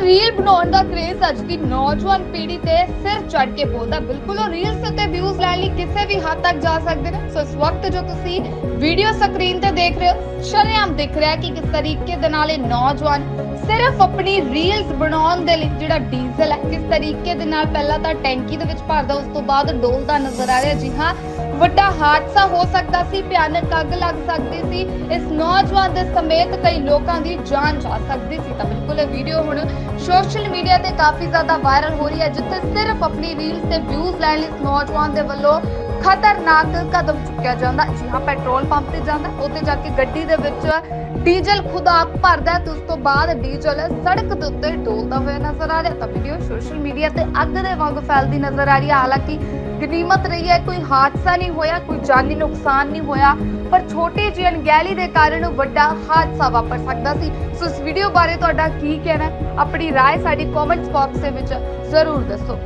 Reel ਬਣਾਉਣ ਦਾ craze ਅੱਜ ਦੀ ਨੌਜਵਾਨ ਪੀੜ੍ਹੀ ਤੇ ਸਿਰ ਚੜ ਕੇ ਬੋਲਦਾ ਬਿਲਕੁਲ ਉਹ ਰੀਲਸ ਤੇ ਵਿਊਜ਼ ਲੈਣ ਲਈ ਕਿਸੇ ਵੀ ਹੱਦ ਤੱਕ ਜਾ ਸਕਦੇ ਨੇ। ਸੋ ਇਸ ਵਕਤ ਜੋ ਤੁਸੀਂ ਵੀਡੀਓ ਸਕਰੀਨ ਤੇ ਦੇਖ ਰਹੇ ਹੋ ਸ਼ਰੇਆਮ ਦਿਖ ਰਿਹਾ ਕਿ ਕਿਸ ਤਰੀਕੇ ਦੇ ਨਾਲ ਇਹ ਨੌਜਵਾਨ ਸਿਰਫ ਆਪਣੀ ਰੀਲਸ ਬਣਾਉਣ ਦੇ ਲਈ ਜਿਹੜਾ ਡੀਜ਼ਲ ਹੈ, ਕਿਸ ਤਰੀਕੇ ਦੇ ਨਾਲ ਪਹਿਲਾਂ ਤਾਂ ਟੈਂਕੀ ਦੇ ਵਿੱਚ ਭਰਦਾ, ਉਸ ਤੋਂ ਬਾਅਦ ਡੋਲਦਾ ਨਜ਼ਰ ਆ ਰਿਹਾ। ਜੀ ਹਾਂ, ਵੱਡਾ ਹਾਦਸਾ ਹੋ ਸਕਦਾ ਸੀ, ਭਿਆਨਕ ਅੱਗ ਲੱਗ ਸਕਦੀ ਸੀ। ਇਸ ਨੌਜਵਾਨ ਦੇ ਸਮੇਤ ਕਈ ਲੋਕਾਂ ਦੀ ਜਾਨ ਜਾ ਸਕਦੀ ਸੀ। ਤਾਂ ਬਿਲਕੁਲ ਇਹ ਵੀਡੀਓ ਹੁਣ ਸੋਸ਼ਲ ਮੀਡੀਆ ਤੇ ਕਾਫੀ ਜ਼ਿਆਦਾ ਵਾਇਰਲ ਹੋ ਰਹੀ ਹੈ, ਜਿੱਥੇ ਸਿਰਫ ਆਪਣੀ ਰੀਲਸ ਤੇ ਵਿਊਜ਼ ਲੈਣ ਲਈ ਇਸ ਨੌਜਵਾਨ ਦੇ ਵੱਲੋਂ ਖਤਰਨਾਕ ਕਦਮ ਚੁੱਕਿਆ ਜਾਂਦਾ ਹੈ। ਜੀ ਹਾਂ ਪੈਟਰੋਲ ਪੰਪ ਤੇ ਜਾਂਦਾ ਹੈ, ਉੱਥੇ ਜਾ ਕੇ ਗੱਡੀ ਦੇ ਵਿੱਚ ਡੀਜ਼ਲ ਖੁਦ ਆਪ ਭਰਦਾ ਹੈ ਤੇ ਉਸ ਤੋਂ ਬਾਅਦ ਡੀਜ਼ਲ ਸੜਕ ਦੇ ਉੱਤੇ ਡੋਲਦਾ ਹੋਇਆ ਨਜ਼ਰ ਆ ਰਿਹਾ ਤਾਂ ਵੀਡੀਓ ਸੋਸ਼ਲ ਮੀਡੀਆ ਤੇ ਅੱਗ ਦੇ ਵਾਂਗ ਫੈਲਦੀ ਨਜ਼ਰ ਆ ਰਹੀ ਹੈ ਹਾਲਾਂਕਿ ਗਨੀਮਤ ਰਹੀ ਹੈ ਕੋਈ ਹਾਦਸਾ ਨਹੀਂ ਹੋਇਆ ਕੋਈ ਜਾਨੀ ਨੁਕਸਾਨ ਨਹੀਂ ਹੋਇਆ ਪਰ ਛੋਟੀ ਜਿਹੀ ਅਣਗਹਿਲੀ ਦੇ ਕਾਰਨ ਵੱਡਾ ਹਾਦਸਾ ਵਾਪਰ ਸਕਦਾ ਸੀ ਸੋ ਇਸ ਵੀਡੀਓ ਬਾਰੇ ਤੁਹਾਡਾ ਕੀ ਕਹਿਣਾ ਹੈ? ਆਪਣੀ رائے ਸਾਡੀ ਕਮੈਂਟਸ ਬਾਕਸ ਦੇ ਵਿੱਚ ਜ਼ਰੂਰ ਦੱਸੋ